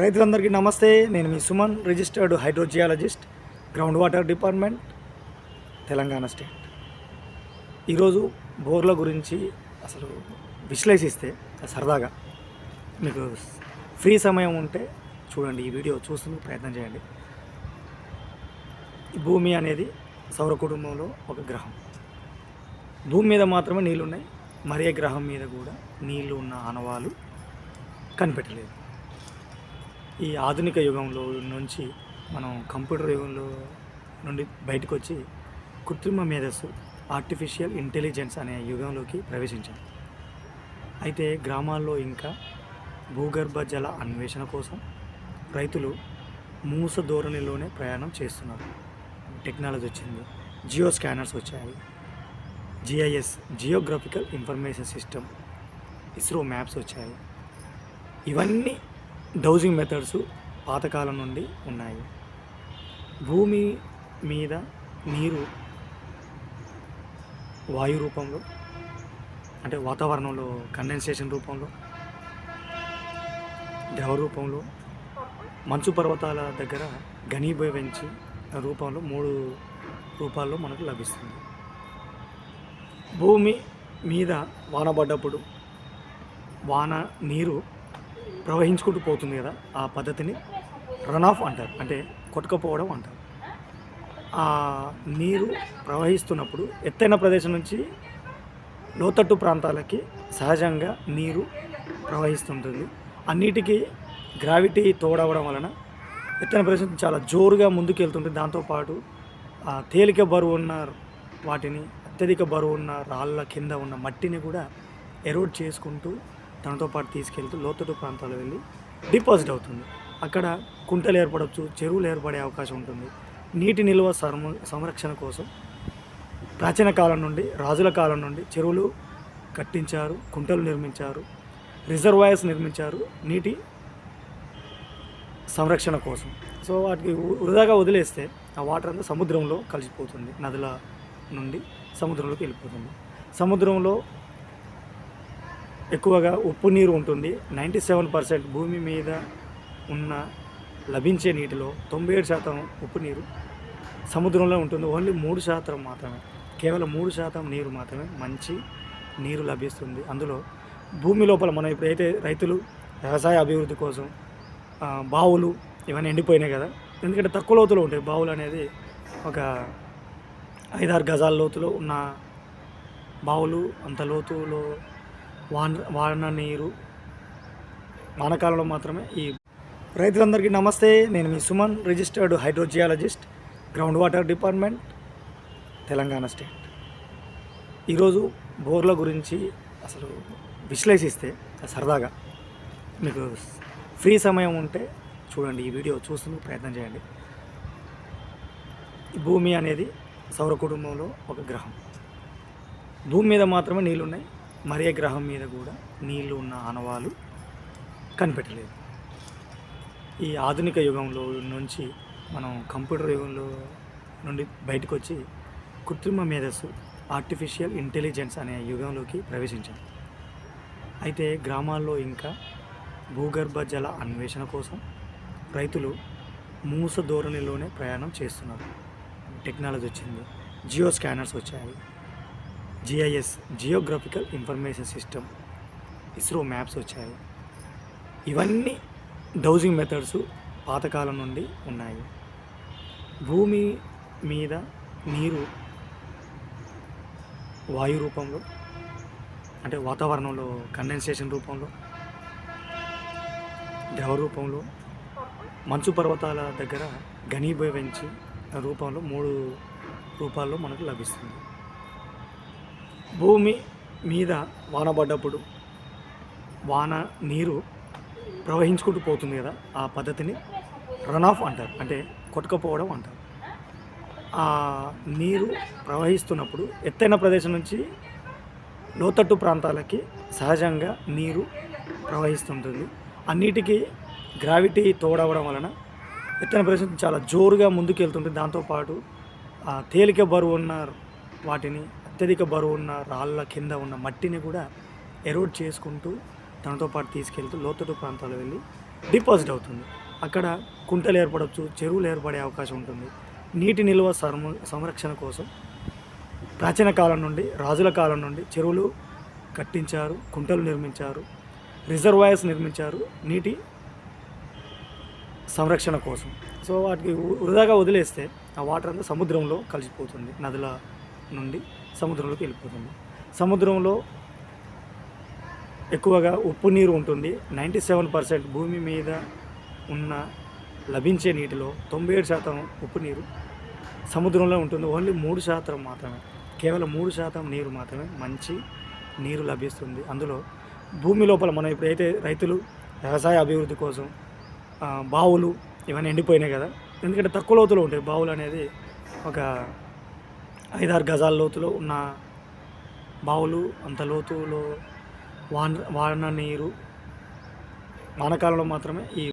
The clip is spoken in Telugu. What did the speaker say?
రైతులందరికీ నమస్తే. నేను మీ Suman registered hydrogeologist ground water department Telangana state. ఈరోజు బోర్ల గురించి అసలు విశ్లేషిస్తే సరదాగా మీకు ఫ్రీ సమయం ఉంటే చూడండి ఈ వీడియో చూస్తూ ప్రయత్నం చేయండి. భూమి అనేది సౌర కుటుంబంలో ఒక గ్రహం. భూమి మీద మాత్రమే నీళ్ళు ఉన్నాయి మరే గ్రహం మీద కూడా నీళ్ళు ఉన్న ఆనవాలు కనిపెట్టలేదు. ఈ ఆధునిక యుగంలో నుంచి మనం కంప్యూటర్ యుగంలో నుండి బయటకు వచ్చి కృత్రిమ మేధస్సు ఆర్టిఫిషియల్ ఇంటెలిజెన్స్ అనే యుగంలోకి ప్రవేశించాం. అయితే గ్రామాల్లో ఇంకా భూగర్భ జల అన్వేషణ కోసం రైతులు మూస ధోరణిలోనే ప్రయాణం చేస్తున్నారు. టెక్నాలజీ వచ్చింది జియో స్కానర్స్ వచ్చాయి GIS geographical information system ISRO maps వచ్చాయి. ఇవన్నీ డౌజింగ్ మెథడ్స్ పాతకాలం నుండి ఉన్నాయి. భూమి మీద నీరు వాయు రూపంలో అంటే వాతావరణంలో కండెన్సేషన్ రూపంలో ద్రవ రూపంలో మంచు పర్వతాల దగ్గర ఘనీభవించి రూపంలో మూడు రూపాల్లో మనకు లభిస్తుంది. భూమి మీద వాన పడ్డప్పుడు వాన నీరు ప్రవహించుకుంటూ పోతుంది కదా ఆ పద్ధతిని రన్ ఆఫ్ అంటారు. అంటే కొట్టుకపోవడం అంటారు. ఆ నీరు ప్రవహిస్తున్నప్పుడు ఎత్తైన ప్రదేశం నుంచి లోతట్టు ప్రాంతాలకి సహజంగా నీరు ప్రవహిస్తుంటుంది. అన్నిటికీ గ్రావిటీ తోడవడం వలన ఎత్తైన ప్రదేశం చాలా జోరుగా ముందుకెళ్తుంటుంది దాంతోపాటు ఆ తేలిక బరువు ఉన్న వాటిని అత్యధిక బరువు ఉన్న రాళ్ళ కింద ఉన్న మట్టిని కూడా ఎరోడ్ చేసుకుంటూ తనతో పాటు తీసుకెళ్తూ లోతట్టు ప్రాంతాలు వెళ్ళి డిపాజిట్ అవుతుంది. అక్కడ కుంటలు ఏర్పడవచ్చు చెరువులు ఏర్పడే అవకాశం ఉంటుంది. నీటి నిల్వ సంరక్షణ కోసం ప్రాచీన కాలం నుండి రాజుల కాలం నుండి చెరువులు కట్టించారు కుంటలు నిర్మించారు రిజర్వాయర్స్ నిర్మించారు నీటి సంరక్షణ కోసం. సో వాటికి వృధాగా వదిలేస్తే ఆ వాటర్ అంతా సముద్రంలో కలిసిపోతుంది. నదుల నుండి సముద్రంలోకి వెళ్ళిపోతుంది. సముద్రంలో ఎక్కువగా ఉప్పు నీరు ఉంటుంది. నైంటీ సెవెన్ పర్సెంట్ భూమి మీద ఉన్న లభించే నీటిలో తొంభై ఏడు శాతం ఉప్పు నీరు సముద్రంలో ఉంటుంది. ఓన్లీ మూడు శాతం మాత్రమే. కేవలం మూడు శాతం నీరు మాత్రమే మంచి నీరు లభిస్తుంది. అందులో భూమి లోపల మనం ఇప్పుడైతే రైతులు వ్యవసాయ అభివృద్ధి కోసం బావులు ఇవన్నీ ఎండిపోయినాయి కదా ఎందుకంటే తక్కువ లోతులో ఉంటాయి. బావులు అనేది ఒక ఐదారు గజాల లోతులో ఉన్న బావులు అంత లోతులో వాన వాన నీరు వానకాలంలో మాత్రమే ఈ రైతులందరికీ నమస్తే. నేను మీ Suman registered hydrogeologist ground water department Telangana state. ఈరోజు బోర్ల గురించి అసలు విశ్లేషిస్తే సరదాగా మీకు ఫ్రీ సమయం ఉంటే చూడండి ఈ వీడియో చూస్తూ ప్రయత్నం చేయండి. భూమి అనేది సౌర కుటుంబంలో ఒక గ్రహం. భూమి మీద మాత్రమే నీళ్ళు ఉన్నాయి మరే గ్రహం మీద కూడా నీళ్ళు ఉన్న ఆనవాలు కనిపెట్టలేదు. ఈ ఆధునిక యుగంలో నుంచి మనం కంప్యూటర్ యుగంలో నుండి బయటకు వచ్చి కృత్రిమ మేధస్సు ఆర్టిఫిషియల్ ఇంటెలిజెన్స్ అనే యుగంలోకి ప్రవేశించాం. అయితే గ్రామాల్లో ఇంకా భూగర్భ జల అన్వేషణ కోసం రైతులు మూస ధోరణిలోనే ప్రయాణం చేస్తున్నారు. టెక్నాలజీ వచ్చింది జియో స్కానర్స్ వచ్చాయి GIS geographical information system ISRO maps వచ్చాయి. ఇవన్నీ డౌజింగ్ మెథడ్స్ పాతకాలం నుండి ఉన్నాయి. భూమి మీద నీరు వాయు రూపంలో అంటే వాతావరణంలో కండెన్సేషన్ రూపంలో ద్రవ రూపంలో మంచు పర్వతాల దగ్గర ఘనీభవించి రూపంలో మూడు రూపాల్లో మనకు లభిస్తుంది. భూమి మీద వాన పడ్డప్పుడు వాన నీరు ప్రవహించుకుంటూ పోతుంది కదా ఆ పద్ధతిని రన్ ఆఫ్ అంటారు. అంటే కొట్టుకపోవడం అంటారు. ఆ నీరు ప్రవహిస్తున్నప్పుడు ఎత్తైన ప్రదేశం నుంచి లోతట్టు ప్రాంతాలకి సహజంగా నీరు ప్రవహిస్తుంటుంది. అన్నిటికీ గ్రావిటీ తోడవడం వలన ఎత్తైన ప్రదేశం చాలా జోరుగా ముందుకు వెళ్తుంటుంది దాంతోపాటు ఆ తేలిక బరువు ఉన్న వాటిని అత్యధిక బరువు ఉన్న రాళ్ళ కింద ఉన్న మట్టిని కూడా ఎరోడ్ చేసుకుంటూ తనతో పాటు తీసుకెళ్తూ లోతట్టు ప్రాంతాలు వెళ్ళి డిపాజిట్ అవుతుంది. అక్కడ కుంటలు ఏర్పడవచ్చు చెరువులు ఏర్పడే అవకాశం ఉంటుంది. నీటి నిల్వ సంరక్షణ కోసం ప్రాచీన కాలం నుండి రాజుల కాలం నుండి చెరువులు కట్టించారు కుంటలు నిర్మించారు రిజర్వాయర్స్ నిర్మించారు నీటి సంరక్షణ కోసం. సో వాటికి వృధాగా వదిలేస్తే ఆ వాటర్ అంతా సముద్రంలో కలిసిపోతుంది నదుల నుండి. సముద్రంలోకి వెళ్ళిపోతుంది. సముద్రంలో ఎక్కువగా ఉప్పు నీరు ఉంటుంది. నైంటీ సెవెన్ పర్సెంట్ భూమి మీద ఉన్న లభించే నీటిలో తొంభై ఏడు శాతం ఉప్పు నీరు సముద్రంలో ఉంటుంది. ఓన్లీ మూడు శాతం మాత్రమే. కేవలం మూడు శాతం నీరు మాత్రమే మంచి నీరు లభిస్తుంది. అందులో భూమి లోపల మనం ఇప్పుడైతే రైతులు వ్యవసాయ అభివృద్ధి కోసం బావులు ఇవన్నీ ఎండిపోయినాయి కదా. ఎందుకంటే తక్కువ లోతులో ఉంటాయి. బావులు అనేది ఒక ఐదారు గజాల లోతులో ఉన్న బావులు అంత లోతులో వాన వాన నీరు వానకాలంలో మాత్రమే ఈ